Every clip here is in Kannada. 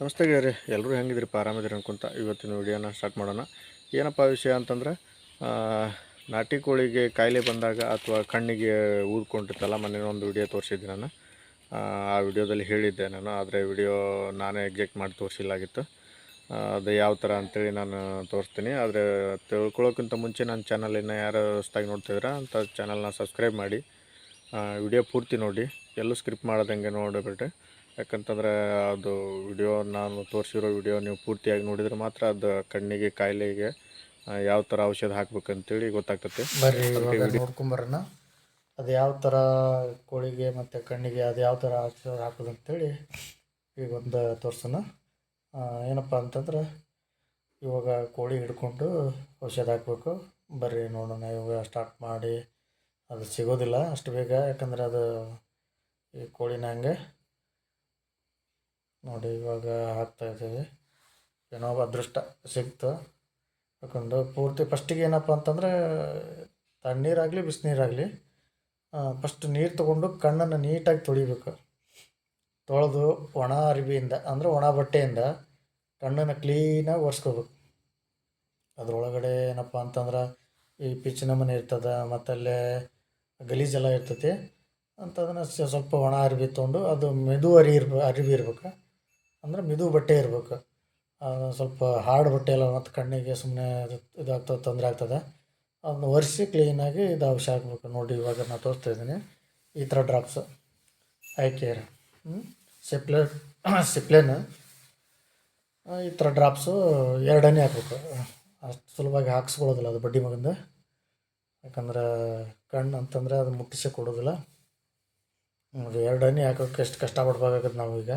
ನಮಸ್ತೆ ಗೆಳೆಯರಿ ಎಲ್ಲರೂ ಹೆಂಗಿದ್ರಿಪ್ಪ ಆರಾಮಿದ್ದೀರಿ ಅನ್ಕೊಂತ ಇವತ್ತಿನ ವಿಡಿಯೋನ ಸ್ಟಾರ್ಟ್ ಮಾಡೋಣ. ಏನಪ್ಪ ವಿಷಯ ಅಂತಂದ್ರೆ ನಾಟಿ ಕೋಳಿಗೆ ಕಾಯಿಲೆ ಬಂದಾಗ ಅಥವಾ ಕಣ್ಣಿಗೆ ಊದ್ಕೊಂಡಿರ್ತಲ್ಲ ಮೊನ್ನೆ ಒಂದು ವಿಡಿಯೋ ತೋರಿಸಿದ್ದೆ ನಾನು. ಆ, ವಿಡಿಯೋದಲ್ಲಿ ಹೇಳಿದ್ದೆ ನಾನು ಆದರೆ ವಿಡಿಯೋ ನಾನೇ ಎಗ್ಜೆಕ್ಟ್ ಮಾಡಿ ತೋರಿಸಿಲ್ಲಾಗಿತ್ತು. ಅದು ಯಾವ ಥರ ಅಂತೇಳಿ ನಾನು ತೋರಿಸ್ತೀನಿ. ಆದರೆ ತಿಳ್ಕೊಳ್ಳೋಕ್ಕಿಂತ ಮುಂಚೆ ನನ್ನ ಚಾನಲಿನ ಯಾರು ಹೊಸ್ದಾಗಿ ನೋಡ್ತಿದ್ದೀರಾ ಅಂತ ಚಾನಲ್ನ ಸಬ್ಸ್ಕ್ರೈಬ್ ಮಾಡಿ. ವಿಡಿಯೋ ಪೂರ್ತಿ ನೋಡಿ. ಎಲ್ಲೂ ಸ್ಕ್ರಿಪ್ಟ್ ಮಾಡೋದಂಗೆ ನೋಡಿಬಿಟ್ರೆ ಯಾಕಂತಂದರೆ ಅದು ವಿಡಿಯೋ ನಾನು ತೋರಿಸಿರೋ ವಿಡಿಯೋ ನೀವು ಪೂರ್ತಿಯಾಗಿ ನೋಡಿದರೆ ಮಾತ್ರ ಅದು ಕಣ್ಣಿಗೆ ಕಾಯಿಲೆಗೆ ಯಾವ ಥರ ಔಷಧ ಹಾಕ್ಬೇಕಂತೇಳಿ ಗೊತ್ತಾಗ್ತದೆ. ಬರ್ರಿ ಇವಾಗ ನೋಡ್ಕೊಂಬರೋಣ. ಅದು ಯಾವ ಥರ ಕೋಳಿಗೆ ಮತ್ತು ಕಣ್ಣಿಗೆ ಅದು ಯಾವ ಥರ ಔಷಧ ಹಾಕೋದು ಅಂತೇಳಿ ಈಗ ಒಂದು ತೋರ್ಸೋಣ. ಏನಪ್ಪ ಅಂತಂದ್ರೆ ಇವಾಗ ಕೋಳಿ ಹಿಡ್ಕೊಂಡು ಔಷಧ ಹಾಕಬೇಕು. ಬರ್ರಿ ನೋಡೋಣ ಇವಾಗ ಸ್ಟಾರ್ಟ್ ಮಾಡಿ. ಅದು ಸಿಗೋದಿಲ್ಲ ಅಷ್ಟು ಬೇಗ ಯಾಕಂದ್ರೆ ಅದು ಈ ಕೋಳಿನ ಹಂಗೆ ನೋಡಿ, ಇವಾಗ ಹಾಕ್ತಾ ಇದ್ದೀವಿ. ಏನೋ ಅದೃಷ್ಟ ಸಿಕ್ತು. ಯಾಕಂದ್ರೆ ಪೂರ್ತಿ ಫಸ್ಟಿಗೆ ಏನಪ್ಪ ಅಂತಂದರೆ, ತಣ್ಣೀರಾಗಲಿ, ಬಿಸಿನೀರಾಗಲಿ ಫಸ್ಟ್ ನೀರು ತೊಗೊಂಡು ಕಣ್ಣನ್ನು ನೀಟಾಗಿ ತೊಳಿಬೇಕು. ತೊಳೆದು ಒಣ ಅರಿವಿಯಿಂದ, ಅಂದರೆ ಒಣ ಬಟ್ಟೆಯಿಂದ ಕಣ್ಣನ್ನು ಕ್ಲೀನಾಗಿ ಒರೆಸ್ಕೋಬೇಕು. ಅದರೊಳಗಡೆ ಏನಪ್ಪ ಅಂತಂದ್ರೆ, ಈ ಪಿಚ್ಚಿನ ಮನೆ ಇರ್ತದೆ ಮತ್ತು ಅಲ್ಲೇ ಗಲೀಜೆಲ್ಲ ಇರ್ತೈತಿ. ಅಂತದನ್ನು ಸ್ವಲ್ಪ ಒಣ ಅರಿವಿ ತೊಗೊಂಡು ಅದು ಮೆದು ಅರಿ ಇರ್ಬ, ಅರಿವಿ ಇರ್ಬೇಕು. ಅಂದರೆ ಮಿದು ಬಟ್ಟೆ ಇರಬೇಕು. ಸ್ವಲ್ಪ ಹಾರ್ಡ್ ಬಟ್ಟೆ ಎಲ್ಲ ಮತ್ತು ಕಣ್ಣಿಗೆ ಸುಮ್ಮನೆ ಇದಾಗ್ತದೆ, ತೊಂದರೆ ಆಗ್ತದೆ. ಅದನ್ನ ಒರೆಸಿ ಕ್ಲೀನಾಗಿ ಇದು ಔಷಧ ಹಾಕ್ಬೇಕು ನೋಡಿ ಇವಾಗ ನಾನು ತೋರಿಸ್ತಾ ಇದ್ದೀನಿ. ಈ ಥರ ಡ್ರಾಪ್ಸ್ ಐ ಕೇರ್ ಸಿಪ್ಲೆ ಸಿಪ್ಲೇನ್ ಈ ಥರ ಡ್ರಾಪ್ಸು ಎರಡನೇ ಹಾಕ್ಬೇಕು. ಅಷ್ಟು ಸುಲಭವಾಗಿ ಹಾಕ್ಸ್ಕೊಳ್ಳೋದಿಲ್ಲ ಅದು ಬಡ್ಡಿ ಮಗಿಂದ. ಯಾಕಂದ್ರೆ ಕಣ್ಣು ಅಂತಂದರೆ ಅದು ಮುಟ್ಟಿಸಿ ಕೊಡೋದಿಲ್ಲ. ಅದು ಎರಡನೇ ಹಾಕೋಕ್ಕೆ ಎಷ್ಟು ಕಷ್ಟಪಡ್ಬೇಕಾಗತ್ತೆ ನಾವು ಈಗ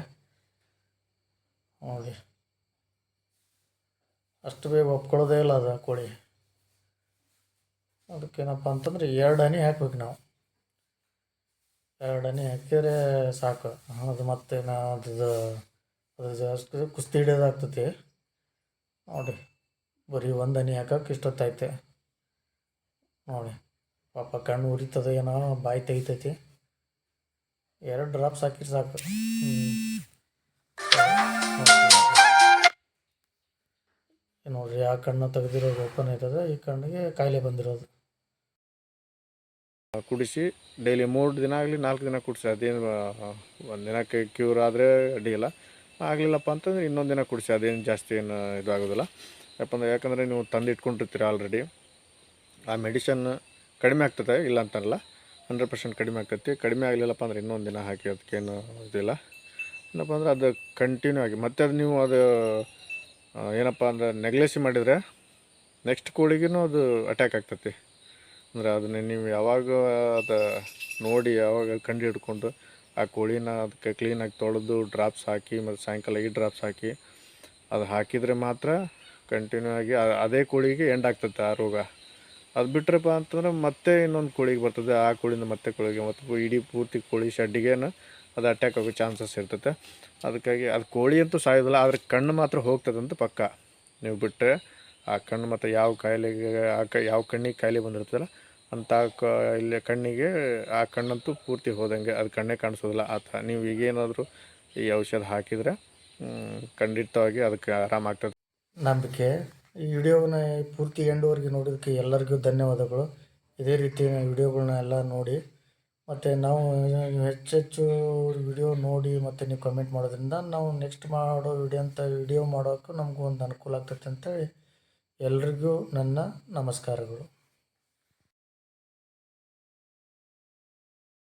ನೋಡಿ. ಅಷ್ಟು ಬೇಗ ಒಪ್ಕೊಳ್ಳೋದೇ ಇಲ್ಲ ಅದು ಕೋಳಿ. ಅದಕ್ಕೇನಪ್ಪ ಅಂತಂದ್ರೆ ಎರಡು ಹನಿ ಹಾಕ್ಬೇಕು ನಾವು. ಎರಡು ಹನಿ ಹಾಕಿದ್ರೆ ಸಾಕು. ಅದು ಮತ್ತೆ ನಾ ಅದು ಅದು ಕುಸ್ತಿ ಹಿಡಿಯೋದಾಗ್ತತಿ. ನೋಡಿ, ಬರೀ ಒಂದು ಹನಿ ಹಾಕಕ್ಕೆ ಇಷ್ಟೊತ್ತೈತೆ ನೋಡಿ, ಪಾಪ ಕಣ್ಣು ಉರಿತದ, ಏನೋ ಬಾಯಿ ತೆಗಿತೈತಿ. ಎರಡು ಡ್ರಾಪ್ಸ್ ಹಾಕಿರಿ ಸಾಕು. ನೋಡ್ರಿ, ಆ ಕಣ್ಣು ತೆಗೆದಿರೋದು ಓಪನ್ ಆಯ್ತದೆ, ಈ ಕಣ್ಣಿಗೆ ಕಾಯಿಲೆ ಬಂದಿರೋದು. ಕುಡಿಸಿ ಡೈಲಿ ಮೂರು ದಿನ ಆಗಲಿ, ನಾಲ್ಕು ದಿನ ಕುಡಿಸಿ, ಅದೇನು ಒಂದು ದಿನಕ್ಕೆ ಕ್ಯೂರ್ ಆದರೆ ಅಡ್ಡಿಯಿಲ್ಲ ಆಗಲಿಲ್ಲಪ್ಪ ಅಂತಂದ್ರೆ ಇನ್ನೊಂದು ದಿನ ಕುಡಿಸಿ, ಅದೇನು ಜಾಸ್ತಿ ಏನು ಇದಾಗೋದಿಲ್ಲ. ಯಾಕಂದ್ರೆ, ಯಾಕಂದರೆ ನೀವು ತಂದು ಇಟ್ಕೊಂಡಿರ್ತೀರ ಆಲ್ರೆಡಿ ಆ ಮೆಡಿಷನ್ ಕಡಿಮೆ ಆಗ್ತದೆ, ಇಲ್ಲ ಅಂತಲ್ಲ ಹಂಡ್ರೆಡ್ ಪರ್ಸೆಂಟ್ ಕಡಿಮೆ ಆಗ್ತೈತಿ. ಕಡಿಮೆ ಆಗಲಿಲ್ಲಪ್ಪ ಅಂದ್ರೆ ಇನ್ನೊಂದು ದಿನ ಹಾಕಿ, ಅದಕ್ಕೇನು ಇದಿಲ್ಲ. ಏನಪ್ಪ ಅಂದ್ರೆ ಅದು ಕಂಟಿನ್ಯೂ ಆಗಿ. ಮತ್ತೆ ಅದು ನೀವು ಅದು ಏನಪ್ಪ ಅಂದ್ರೆ ನೆಗ್ಲೆಸಿ ಮಾಡಿದರೆ ನೆಕ್ಸ್ಟ್ ಕೋಳಿಗೂ ಅದು ಅಟ್ಯಾಕ್ ಆಗ್ತೈತಿ. ಅಂದ್ರೆ ಅದನ್ನ ನೀವು ಯಾವಾಗ ಅದು ನೋಡಿ ಯಾವಾಗ ಕಂಡು ಹಿಡ್ಕೊಂಡು ಆ ಕೋಳಿನ ಅದಕ್ಕೆ ಕ್ಲೀನಾಗಿ ತೊಳೆದು ಡ್ರಾಪ್ಸ್ ಹಾಕಿ, ಮತ್ತು ಸಾಯಂಕಾಲ ಈ ಡ್ರಾಪ್ಸ್ ಹಾಕಿ ಅದು ಹಾಕಿದರೆ ಮಾತ್ರ ಕಂಟಿನ್ಯೂ ಆಗಿ ಅದೇ ಕೋಳಿಗೆ ಎಂಡ್ ಆಗ್ತತಿ ಆ ರೋಗ. ಅದು ಬಿಟ್ರಪ್ಪ ಅಂತಂದ್ರೆ ಮತ್ತೆ ಇನ್ನೊಂದು ಕೋಳಿಗೆ ಬರ್ತದೆ. ಆ ಕೋಳಿಯಿಂದ ಮತ್ತೆ ಕೋಳಿಗೆ ಮತ್ತು ಇಡೀ ಪೂರ್ತಿ ಕೋಳಿ ಶೆಡ್ಡಿಗೇನು ಅದು ಅಟ್ಯಾಕ್ ಆಗೋ ಚಾನ್ಸಸ್ ಇರ್ತೈತೆ. ಅದಕ್ಕಾಗಿ ಅದು ಕೋಳಿ ಅಂತೂ ಸಾಯೋದಿಲ್ಲ, ಆದರೆ ಕಣ್ಣು ಮಾತ್ರ ಹೋಗ್ತದಂತ ಪಕ್ಕ. ನೀವು ಬಿಟ್ಟರೆ ಆ ಕಣ್ಣು ಮತ್ತು ಯಾವ ಕಾಯಿಲೆಗೆ, ಆ ಕ ಯಾವ ಕಣ್ಣಿಗೆ ಕಾಯಿಲೆ ಬಂದಿರ್ತದಲ್ಲ ಅಂಥ ಕ ಇಲ್ಲಿ ಕಣ್ಣಿಗೆ ಆ ಕಣ್ಣಂತೂ ಪೂರ್ತಿ ಹೋದಂಗೆ, ಅದು ಕಣ್ಣೇ ಕಾಣಿಸೋದಿಲ್ಲ. ಆ ಥರ ನೀವು ಈಗೇನಾದರೂ ಈ ಔಷಧ ಹಾಕಿದರೆ ಖಂಡಿತವಾಗಿ ಅದಕ್ಕೆ ಆರಾಮಾಗ್ತದೆ. ನಂಬಿಕೆ. ಈ ವಿಡಿಯೋನ ಪೂರ್ತಿ ಎಂಡ್ವರೆಗೆ ನೋಡೋದಕ್ಕೆ ಎಲ್ಲರಿಗೂ ಧನ್ಯವಾದಗಳು. ಇದೇ ರೀತಿ ವಿಡಿಯೋಗಳನ್ನ ಎಲ್ಲ ನೋಡಿ, ಮತ್ತು ನಾವು ಹೆಚ್ಚೆಚ್ಚು ವಿಡಿಯೋ ನೋಡಿ ಮತ್ತು ನೀವು ಕಮೆಂಟ್ ಮಾಡೋದ್ರಿಂದ ನಾವು ನೆಕ್ಸ್ಟ್ ಮಾಡೋ ವಿಡಿಯೋ ಅಂತ ವಿಡಿಯೋ ಮಾಡೋಕ್ಕೂ ನಮಗೂ ಒಂದು ಅನುಕೂಲ ಆಗ್ತೈತೆ ಅಂತೇಳಿ ಎಲ್ರಿಗೂ ನನ್ನ ನಮಸ್ಕಾರಗಳು.